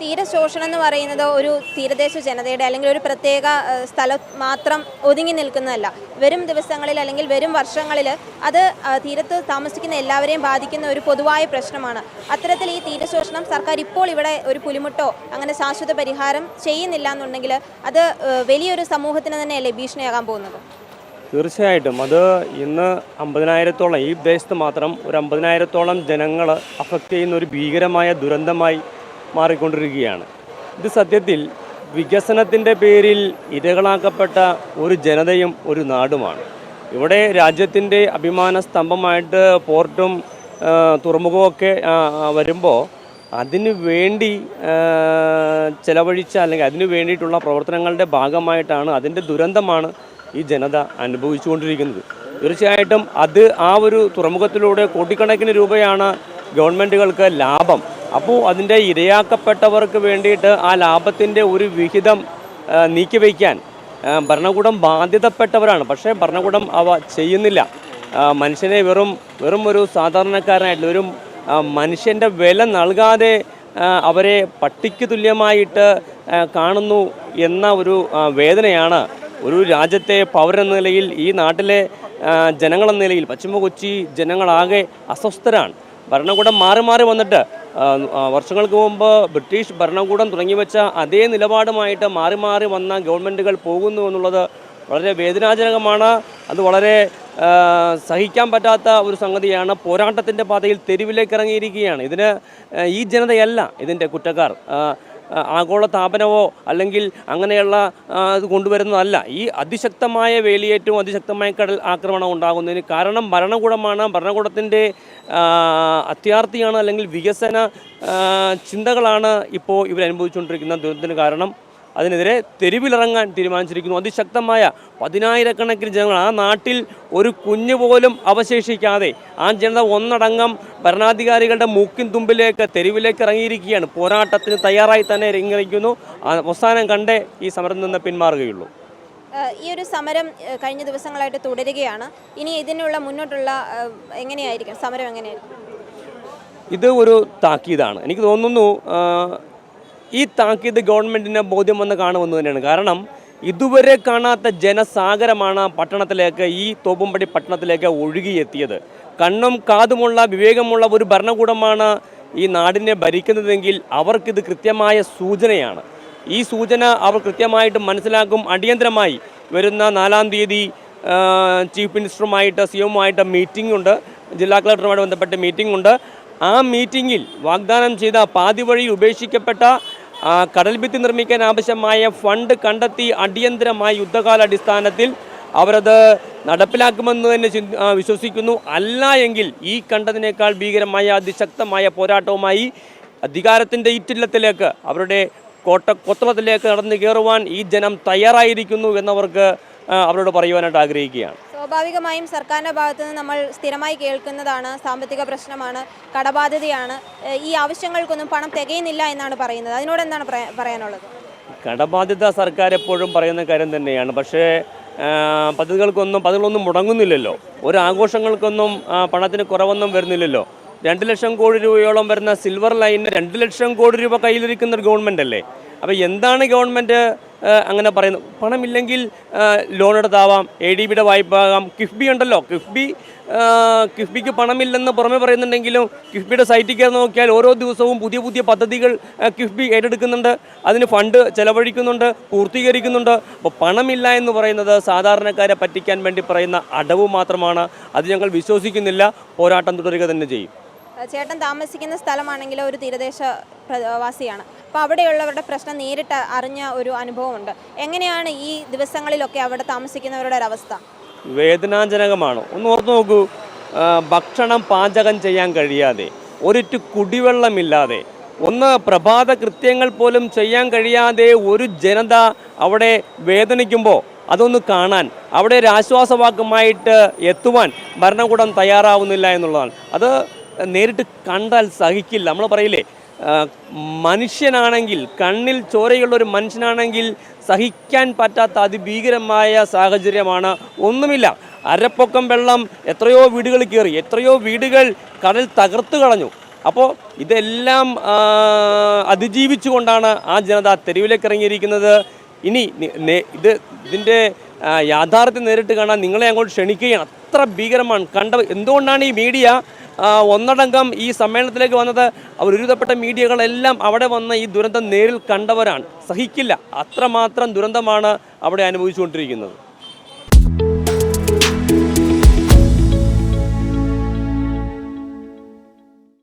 തീരശോഷണം എന്ന് പറയുന്നത് ഒരു തീരദേശ ജനതയുടെ അല്ലെങ്കിൽ ഒരു പ്രത്യേക സ്ഥലം മാത്രം ഒതുങ്ങി നിൽക്കുന്നതല്ല. വരും ദിവസങ്ങളിൽ അല്ലെങ്കിൽ വരും വർഷങ്ങളിൽ അത് തീരത്ത് താമസിക്കുന്ന എല്ലാവരെയും ബാധിക്കുന്ന ഒരു പൊതുവായ പ്രശ്നമാണ്. അത്തരത്തിൽ ഈ തീരശോഷണം സർക്കാർ ഇപ്പോൾ ഇവിടെ ഒരു പുലിമുട്ടോ അങ്ങനെ ശാശ്വത പരിഹാരം ചെയ്യുന്നില്ല എന്നുണ്ടെങ്കിൽ അത് വലിയൊരു സമൂഹത്തിന് തന്നെയല്ലേ ഭീഷണിയാകാൻ പോകുന്നത്? തീർച്ചയായിട്ടും. അത് ഇന്ന് അമ്പതിനായിരത്തോളം ഈ ദേശത്ത് മാത്രം ഒരു അമ്പതിനായിരത്തോളം ജനങ്ങൾ അഫക്റ്റ് ചെയ്യുന്ന ഒരു ഭീകരമായ ദുരന്തമായി മാറിക്കൊണ്ടിരിക്കുകയാണ്. ഇത് സത്യത്തിൽ വികസനത്തിന്റെ പേരിൽ ഇരകളാക്കപ്പെട്ട ഒരു ജനതയും ഒരു നാടുമാണ്. ഇവിടെ രാജ്യത്തിന്റെ അഭിമാന സ്തംഭമായിട്ട് പോർട്ടും തുറമുഖമൊക്കെ വരുമ്പോൾ അതിനു വേണ്ടി ചെലവഴിച്ച അല്ലെങ്കിൽ അതിനു വേണ്ടിയിട്ടുള്ള പ്രവർത്തനങ്ങളുടെ ഭാഗമായിട്ടാണ് അതിന്റെ ദുരന്തമാണ് ഈ ജനത അനുഭവിച്ചുകൊണ്ടിരിക്കുന്നത്. തീർച്ചയായിട്ടും അത് ആ ഒരു തുറമുഖത്തിലൂടെ കോടിക്കണക്കിന് രൂപയാണ് ഗവൺമെന്റുകൾക്ക് ലാഭം. അപ്പോൾ അതിന്റെ ഇരയാക്കപ്പെട്ടവർക്ക് വേണ്ടിയിട്ട് ആ ലാഭത്തിന്റെ ഒരു വിഹിതം നീക്കിവയ്ക്കാൻ ഭരണകൂടം ബാധ്യതപ്പെട്ടവരാണ്. പക്ഷേ ഭരണകൂടം അവ ചെയ്യുന്നില്ല. മനുഷ്യനെ വെറും വെറും ഒരു സാധാരണക്കാരനായിട്ട് ഒരു മനുഷ്യന്റെ വില നൽകാതെ അവരെ പട്ടിക്ക് തുല്യമായിട്ട് കാണുന്നു എന്ന ഒരു വേദനയാണ് ഒരു രാജ്യത്തെ പൗരെന്ന നിലയിൽ ഈ നാട്ടിലെ ജനങ്ങളെന്ന നിലയിൽ പശ്ചിമ കൊച്ചി ജനങ്ങളാകെ അസ്വസ്ഥരാണ്. ഭരണകൂടം മാറി മാറി വന്നിട്ട് വർഷങ്ങൾക്ക് മുമ്പ് ബ്രിട്ടീഷ് ഭരണകൂടം തുടങ്ങി വെച്ച അതേ നിലപാടുമായിട്ട് മാറി മാറി വന്ന ഗവൺമെന്റുകൾ പോകുന്നു എന്നുള്ളത് വളരെ വേദനാജനകമാണ്. അത് വളരെ സഹിക്കാൻ പറ്റാത്ത ഒരു സംഗതിയാണ്. പോരാട്ടത്തിന്റെ പാതയിൽ തെരുവിലേക്ക് ഇറങ്ങിയിരിക്കുകയാണ്. ഇതിന് ഈ ജനതയല്ല ഇതിന്റെ കുറ്റക്കാർ. ആഗോള താപനമോ അല്ലെങ്കിൽ അങ്ങനെയുള്ള ഇത് കൊണ്ടുവരുന്നതല്ല. ഈ അതിശക്തമായ വേലിയേറ്റവും അതിശക്തമായ കടൽ ആക്രമണം ഉണ്ടാകുന്നതിന് കാരണം ഭരണകൂടമാണ്. ഭരണകൂടത്തിന്റെ അത്യാർത്ഥിയാണ് അല്ലെങ്കിൽ വികസന ചിന്തകളാണ് ഇപ്പോൾ ഇവർ അനുഭവിച്ചുകൊണ്ടിരിക്കുന്ന ദുരന്തത്തിന് കാരണം. അതിനെതിരെ തെരുവിലിറങ്ങാൻ തീരുമാനിച്ചിരിക്കുന്നു. അതിശക്തമായ പതിനായിരക്കണക്കിന് ജനങ്ങൾ ആ നാട്ടിൽ ഒരു കുഞ്ഞു പോലും അവശേഷിക്കാതെ ആ ജനത ഒന്നടങ്കം ഭരണാധികാരികളുടെ മൂക്കിൻ തുമ്പിലേക്ക് തെരുവിലേക്ക് ഇറങ്ങിയിരിക്കുകയാണ്. പോരാട്ടത്തിന് തയ്യാറായി തന്നെ ഇറങ്ങിയിരിക്കുന്നു അവസാനം കണ്ടേ ഈ സമരം നിന്ന് പിന്മാറുകയുള്ളൂ. ഈ ഒരു സമരം കഴിഞ്ഞ ദിവസങ്ങളായിട്ട് തുടരുകയാണ്. ഇനി ഇതിനുള്ള മുന്നോട്ടുള്ള എങ്ങനെയായിരിക്കും? സമരം എങ്ങനെയായിരിക്കും? ഇത് ഒരു താക്കീതാണ്. എനിക്ക് തോന്നുന്നു ഈ താക്കീത് ഗവൺമെന്റിന് ബോധ്യം വന്ന് കാണുമെന്ന് തന്നെയാണ്. കാരണം ഇതുവരെ കാണാത്ത ജനസാഗരമാണ് പട്ടണത്തിലേക്ക് ഈ തോപ്പുംപടി പട്ടണത്തിലേക്ക് ഒഴുകിയെത്തിയത്. കണ്ണും കാതുമുള്ള വിവേകമുള്ള ഒരു ഭരണകൂടമാണ് ഈ നാടിനെ ഭരിക്കുന്നതെങ്കിൽ അവർക്കിത് കൃത്യമായ സൂചനയാണ്. ഈ സൂചന അവർ കൃത്യമായിട്ട് മനസ്സിലാക്കും. അടിയന്തരമായി വരുന്ന നാലാം തീയതി ചീഫ് മിനിസ്റ്ററുമായിട്ട് സി എമ്മുമായിട്ട് മീറ്റിംഗ് ഉണ്ട്. ജില്ലാ കളക്ടറുമായിട്ട് ബന്ധപ്പെട്ട് മീറ്റിംഗ് ഉണ്ട്. ആ മീറ്റിങ്ങിൽ വാഗ്ദാനം ചെയ്ത പാതി വഴി ഉപേക്ഷിക്കപ്പെട്ട കടൽഭിത്തി നിർമ്മിക്കാൻ ആവശ്യമായ ഫണ്ട് കണ്ടെത്തി അടിയന്തരമായ യുദ്ധകാലാടിസ്ഥാനത്തിൽ അവരത് നടപ്പിലാക്കുമെന്ന് തന്നെ വിശ്വസിക്കുന്നു. അല്ല എങ്കിൽ ഈ കണ്ടതിനേക്കാൾ ഭീകരമായ അതിശക്തമായ പോരാട്ടവുമായി അധികാരത്തിന്റെ ഈറ്റില്ലത്തിലേക്ക് അവരുടെ കോട്ട കൊത്തളത്തിലേക്ക് നടന്നു കയറുവാൻ ഈ ജനം തയ്യാറായിരിക്കുന്നു എന്നവർക്ക് അവരോട് പറയുവാനായിട്ട് ആഗ്രഹിക്കുകയാണ്. സ്വാഭാവികമായും സർക്കാരിന്റെ ഭാഗത്തു നിന്ന് നമ്മൾ സ്ഥിരമായി കേൾക്കുന്നതാണ് സാമ്പത്തിക പ്രശ്നമാണ് കടബാധ്യതയാണ്. ഈ ആവശ്യങ്ങൾക്കൊന്നും പണം തികയുന്നില്ല എന്നാണ് പറയുന്നത്. അതിനോട് എന്താണ് പറയാനുള്ളത്? കടബാധ്യത സർക്കാർ എപ്പോഴും പറയുന്ന കാര്യം തന്നെയാണ്. പക്ഷേ പദ്ധതികൾക്കൊന്നും പദ്ധതികളൊന്നും മുടങ്ങുന്നില്ലല്ലോ. ഒരു ആഘോഷങ്ങൾക്കൊന്നും പണത്തിന് കുറവൊന്നും വരുന്നില്ലല്ലോ. രണ്ട് ലക്ഷം കോടി രൂപയോളം വരുന്ന സിൽവർ ലൈനിന് രണ്ട് ലക്ഷം കോടി രൂപ കയ്യിലിരിക്കുന്ന ഒരു ഗവൺമെന്റ് അല്ലേ? അപ്പോൾ എന്താണ് ഗവൺമെന്റ് അങ്ങനെ പറയുന്നു. പണമില്ലെങ്കിൽ ലോൺ എടുത്താവാം എ ഡി ബിയുടെ വായ്പ ആകാം കിഫ്ബി ഉണ്ടല്ലോ. കിഫ്ബി കിഫ്ബിക്ക് പണമില്ലെന്ന് പുറമെ പറയുന്നുണ്ടെങ്കിലും കിഫ്ബിയുടെ സൈറ്റിൽ കയറി നോക്കിയാൽ ഓരോ ദിവസവും പുതിയ പുതിയ പദ്ധതികൾ കിഫ്ബി ഏറ്റെടുക്കുന്നുണ്ട്. അതിന് ഫണ്ട് ചെലവഴിക്കുന്നുണ്ട് പൂർത്തീകരിക്കുന്നുണ്ട്. അപ്പോൾ പണമില്ല എന്ന് പറയുന്നത് സാധാരണക്കാരെ പറ്റിക്കാൻ വേണ്ടി പറയുന്ന അടവ് മാത്രമാണ്. അത് ഞങ്ങൾ വിശ്വസിക്കുന്നില്ല. പോരാട്ടം തുടരുക തന്നെ ചെയ്യും. ചേട്ടൻ താമസിക്കുന്ന സ്ഥലമാണെങ്കിൽ ഒരു തീരദേശ പ്രവാസിയാണ്. അപ്പോൾ അവിടെയുള്ളവരുടെ പ്രശ്നം നേരിട്ട് അറിഞ്ഞ ഒരു അനുഭവമുണ്ട്. എങ്ങനെയാണ് ഈ ദിവസങ്ങളിലൊക്കെ അവിടെ താമസിക്കുന്നവരുടെ ഒരവസ്ഥ വേദനാജനകമാണ്. ഒന്ന് ഓർത്ത് നോക്കൂ ഭക്ഷണം പാചകം ചെയ്യാൻ കഴിയാതെ ഒരിറ്റു കുടിവെള്ളമില്ലാതെ ഒന്ന് പ്രഭാത കൃത്യങ്ങൾ പോലും ചെയ്യാൻ കഴിയാതെ ഒരു ജനത അവിടെ വേദനിക്കുമ്പോൾ അതൊന്ന് കാണാൻ അവിടെ ഒരു ആശ്വാസവാക്കുമായിട്ട് എത്തുവാൻ ഭരണകൂടം തയ്യാറാവുന്നില്ല എന്നുള്ളതാണ്. അത് നേരിട്ട് കണ്ടാൽ സഹിക്കില്ല. നമ്മൾ പറയില്ലേ മനുഷ്യനാണെങ്കിൽ കണ്ണിൽ ചോരയുള്ള ഒരു മനുഷ്യനാണെങ്കിൽ സഹിക്കാൻ പറ്റാത്ത അതിഭീകരമായ സാഹചര്യമാണ് ഒന്നുമില്ല. അരപ്പൊക്കം വെള്ളം എത്രയോ വീടുകൾ കയറി എത്രയോ വീടുകൾ കടൽ തകർത്ത് കളഞ്ഞു. അപ്പോൾ ഇതെല്ലാം അതിജീവിച്ചുകൊണ്ടാണ് ആ ജനത തെരുവിലേക്ക് ഇറങ്ങിയിരിക്കുന്നത്. ഇനി ഇത് ഇതിന്റെ യാഥാർത്ഥ്യം നേരിട്ട് കാണാൻ നിങ്ങളെ അങ്ങോട്ട് ക്ഷണിക്കുകയാണ്. അത്ര ഭീകരമാണ്. കണ്ട എന്തുകൊണ്ടാണ് ഈ മീഡിയ ഒന്നടങ്കം ഈ സമ്മേളനത്തിലേക്ക് വന്നത്? അവർ ഒരുവിധപ്പെട്ട മീഡിയകളെല്ലാം അവിടെ വന്ന ഈ ദുരന്തം നേരിൽ കണ്ടവരാണ്. സഹിക്കില്ല. അത്രമാത്രം ദുരന്തമാണ് അവിടെ അനുഭവിച്ചുകൊണ്ടിരിക്കുന്നത്.